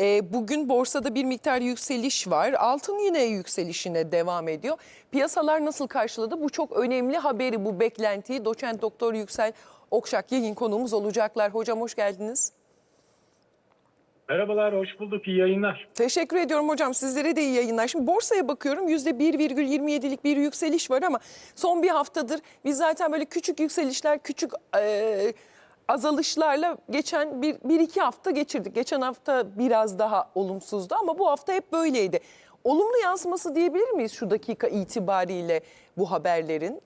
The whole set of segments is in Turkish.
E, bugün borsada bir miktar yükseliş var. Altın yine yükselişine devam ediyor. Piyasalar nasıl karşıladı? Bu çok önemli haberi, bu beklentiyi. Doçent Doktor Yüksel Okşak yayın konuğumuz olacaklar. Hocam hoş geldiniz. Merhabalar, hoş bulduk. İyi yayınlar. Teşekkür ediyorum hocam. Sizlere de iyi yayınlar. Şimdi borsaya bakıyorum %1,27'lik bir yükseliş var ama son bir haftadır biz zaten böyle küçük yükselişler, küçük e, azalışlarla geçen bir, bir iki hafta geçirdik. Geçen hafta biraz daha olumsuzdu ama bu hafta hep böyleydi. Olumlu yansıması diyebilir miyiz şu dakika itibariyle bu haberlerin?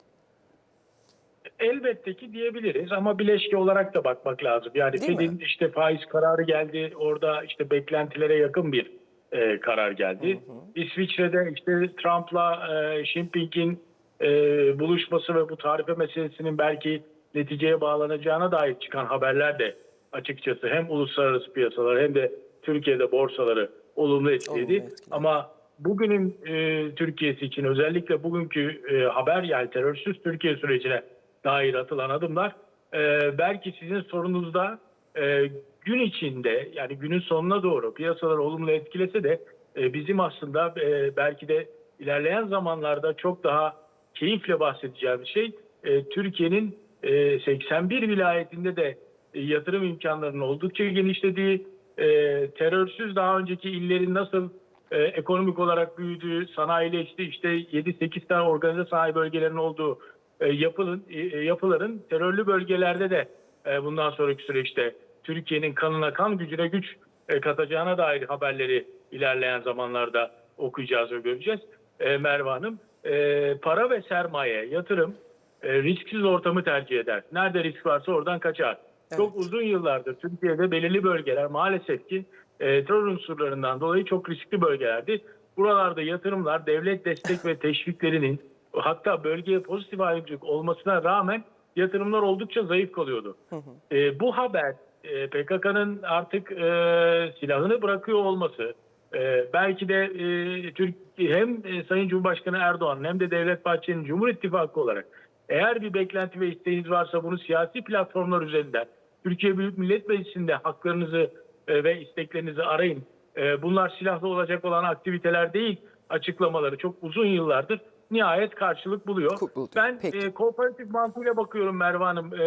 Elbette ki diyebiliriz ama bileşke olarak da bakmak lazım. Yani Değil mi? Fed'in işte faiz kararı geldi. Orada işte beklentilere yakın bir e, karar geldi. İsviçre'de işte Trump'la e, Xi Jinping'in e, buluşması ve bu tarife meselesinin belki neticeye bağlanacağına dair çıkan haberler de açıkçası hem uluslararası piyasalar hem de Türkiye'de borsaları olumlu etkiledi. Olumlu etkiledi. Ama bugünün e, Türkiye'si için özellikle bugünkü e, haber yani terörsüz Türkiye sürecine dair atılan adımlar e, belki sizin sorunuzda e, gün içinde yani günün sonuna doğru piyasaları olumlu etkilese de e, bizim aslında e, belki de ilerleyen zamanlarda çok daha keyifle bahsedeceğimiz şey e, Türkiye'nin e, 81 vilayetinde de e, yatırım imkanlarının oldukça genişlediği, e, terörsüz daha önceki illerin nasıl e, ekonomik olarak büyüdüğü, sanayileşti, işte 7-8 tane organize sanayi bölgelerinin olduğu e, yapılın, e, yapıların terörlü bölgelerde de bundan sonraki süreçte Türkiye'nin kanına kan gücüne güç e, katacağına dair haberleri ilerleyen zamanlarda okuyacağız ve göreceğiz. E, Merve Hanım, para ve sermaye, yatırım e, risksiz ortamı tercih eder. Nerede risk varsa oradan kaçar. Çok uzun yıllardır Türkiye'de belirli bölgeler maalesef ki e, terör unsurlarından dolayı çok riskli bölgelerdi. Buralarda yatırımlar devlet destek ve teşviklerinin hatta bölgeye pozitif ayrımcılık olmasına rağmen yatırımlar oldukça zayıf kalıyordu. E, bu haber e, PKK'nın artık e, silahını bırakıyor olması e, belki de e, Türk hem e, Sayın Cumhurbaşkanı Erdoğan hem de Devlet Bahçeli'nin Cumhur İttifakı olarak eğer bir beklenti ve isteğiniz varsa bunu siyasi platformlar üzerinden Türkiye Büyük Millet Meclisi'nde haklarınızı e, ve isteklerinizi arayın. E, bunlar silahlı olacak olan aktiviteler değil açıklamaları çok uzun yıllardır nihayet karşılık buluyor. Ku- buldu. Ben Peki. e, kooperatif mantığıyla bakıyorum Merve Hanım e,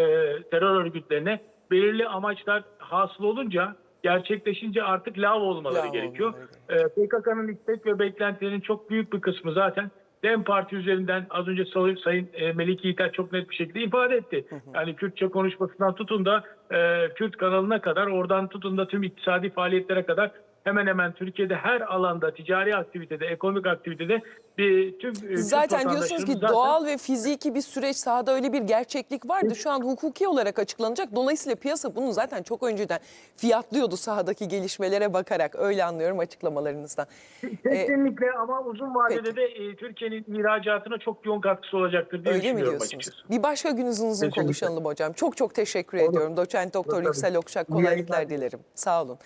terör örgütlerine. Belirli amaçlar hasıl olunca gerçekleşince artık lav olmaları Lav gerekiyor. E, PKK'nın istek ve beklentilerinin çok büyük bir kısmı zaten DEM Parti üzerinden az önce Sayın, Sayın e, Melike Yiğiter çok net bir şekilde ifade etti. Yani Kürtçe konuşmasından tutun da e, Kürt kanalına kadar oradan tutun da tüm iktisadi faaliyetlere kadar hemen hemen Türkiye'de her alanda ticari aktivitede, ekonomik aktivitede bir tüm e, Zaten diyorsunuz ki zaten- doğal ve fiziki bir süreç sahada öyle bir gerçeklik vardı. Şu an hukuki olarak açıklanacak. Dolayısıyla piyasa bunu zaten çok önceden fiyatlıyordu sahadaki gelişmelere bakarak. Öyle anlıyorum açıklamalarınızdan. Kesinlikle ama uzun vadede peki. de e, Türkiye'nin ihracatına çok yoğun katkısı olacaktır diye Öyle mi düşünüyorum diyorsunuz? açıkçası. Bir başka gün uzun konuşalım hocam. Çok çok teşekkür Olur. ediyorum. Doçent Doktor. Yüksel Okşak kolaylıklar dilerim. Sağ olun.